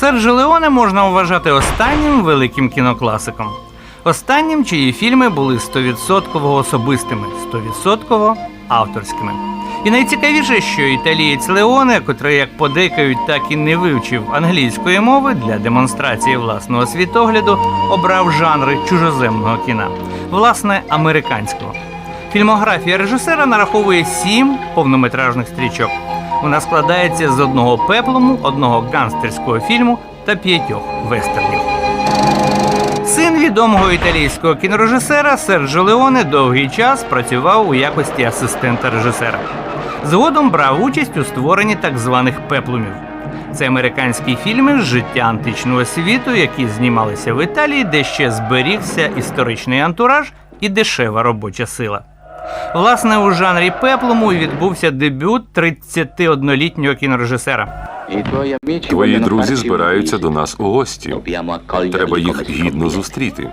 Серджо Леоне можна вважати останнім великим кінокласиком. Останнім, чиї фільми були 100% особистими, 100% авторськими. І найцікавіше, що італієць Леоне, котрий, як подейкають, так і не вивчив англійської мови для демонстрації власного світогляду, обрав жанри чужоземного кіна, власне, американського. Фільмографія режисера нараховує сім повнометражних стрічок. Вона складається з одного пеплому, одного гангстерського фільму та п'ятьох вестернів. Син відомого італійського кінорежисера Серджо Леоне довгий час працював у якості асистента режисера. Згодом брав участь у створенні так званих пеплумів. Це американські фільми з життя античного світу, які знімалися в Італії, де ще зберігся історичний антураж і дешева робоча сила. Власне, у жанрі пеплому відбувся дебют 31-літнього кінорежисера. Твої друзі збираються до нас у гості. Треба їх гідно зустріти.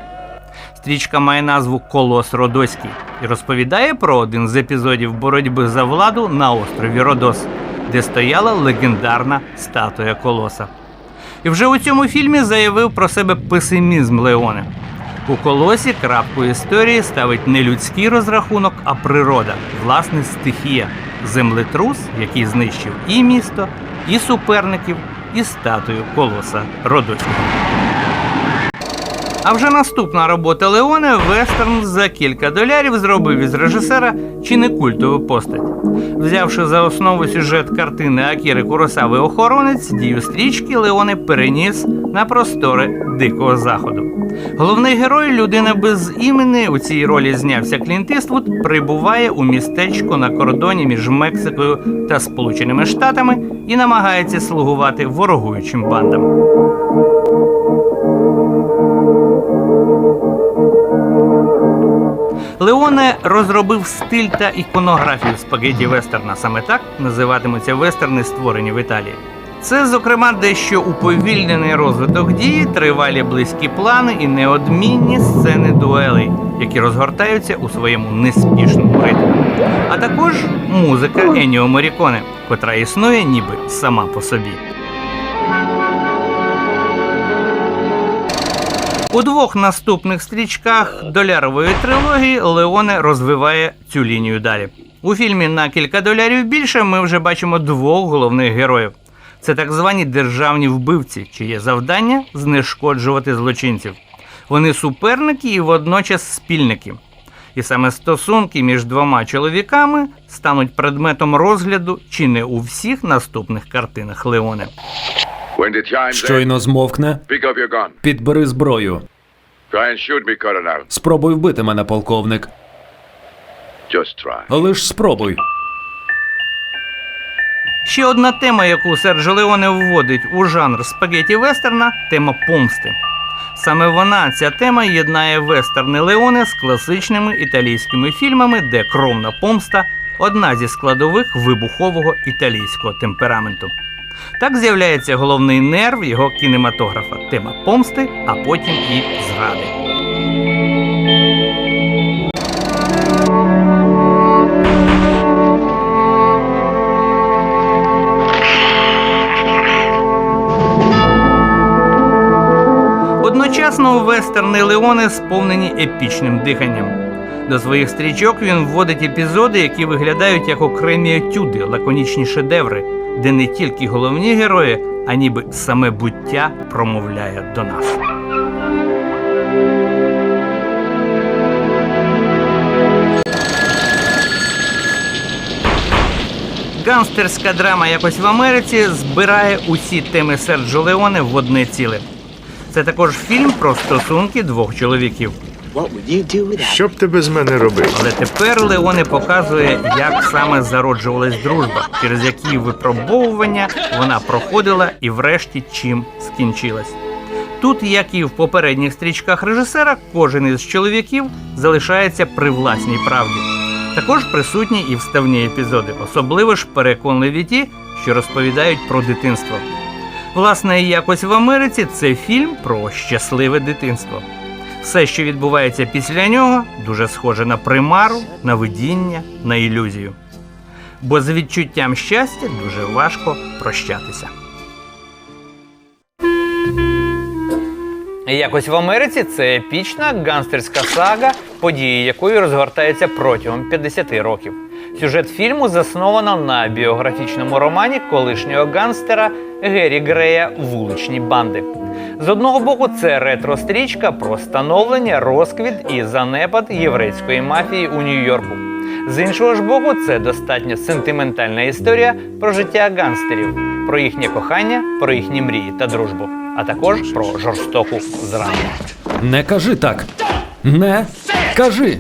Стрічка має назву Колос Родоський і розповідає про один з епізодів боротьби за владу на острові Родос, де стояла легендарна статуя колоса. І вже у цьому фільмі заявив про себе песимізм Леоне. У колосі крапку історії ставить не людський розрахунок, а природа, власне, стихія, землетрус, який знищив і місто, і суперників, і статую колоса Родоського. А вже наступна робота Леоне вестерн за кілька долярів зробив із режисера чи не культову постать. Взявши за основу сюжет картини Акіри Куросави Охоронець, дію стрічки Леоне переніс на простори Дикого Заходу. Головний герой, людина без імені, у цій ролі знявся Клінт Іствуд, прибуває у містечко на кордоні між Мексикою та Сполученими Штатами і намагається слугувати ворогуючим бандам. Леоне розробив стиль та іконографію спагеті вестерна. Саме так називатимуться вестерни, створені в Італії. Це, зокрема, дещо уповільнений розвиток дії, тривалі близькі плани і неодмінні сцени дуелей, які розгортаються у своєму неспішному ритмі. А також музика Еніо Моріконе, котра існує ніби сама по собі. У двох наступних стрічках долярової трилогії Леоне розвиває цю лінію далі. У фільмі на кілька долярів більше ми вже бачимо двох головних героїв. Це так звані державні вбивці, чиє завдання знешкоджувати злочинців. Вони суперники і водночас спільники. І саме стосунки між двома чоловіками стануть предметом розгляду чи не у всіх наступних картинах Леоне. Щойно змовкне, pick up your gun. підбери зброю. Try and shoot me, Colonel. Спробуй вбити мене, полковник. Лиш спробуй. Ще одна тема, яку Серджо Леоне вводить у жанр спагеті вестерна тема помсти. Саме вона, ця тема, єднає вестерни Леоне з класичними італійськими фільмами, де кровна помста одна зі складових вибухового італійського темпераменту. Так з'являється головний нерв його кінематографа тема помсти, а потім і зради. Одночасно вестерни Леоне сповнені епічним диханням. До своїх стрічок він вводить епізоди, які виглядають як окремі етюди, лаконічні шедеври, де не тільки головні герої, а ніби саме буття промовляє до нас. Гангстерська драма якось в Америці збирає усі теми Серджо Леоне в одне ціле. Це також фільм про стосунки двох чоловіків. Що б ти без мене робив? Але тепер Леоне показує, як саме зароджувалась дружба, через які випробовування вона проходила і врешті чим скінчилась. Тут, як і в попередніх стрічках режисера, кожен із чоловіків залишається при власній правді. Також присутні і вставні епізоди, особливо ж переконливі ті, що розповідають про дитинство. Власне, якось в Америці це фільм про щасливе дитинство. Все, що відбувається після нього, дуже схоже на примару, на видіння, на ілюзію. Бо з відчуттям щастя дуже важко прощатися. Якось в Америці це епічна гангстерська сага, події якої розгортаються протягом 50 років. Сюжет фільму засновано на біографічному романі колишнього гангстера Геррі Грея Вуличні банди. З одного боку, це ретро-стрічка про становлення, розквіт і занепад єврейської мафії у Нью-Йорку. З іншого ж боку, це достатньо сентиментальна історія про життя гангстерів, про їхнє кохання, про їхні мрії та дружбу, а також про жорстоку зраду. Не кажи так. Не кажи.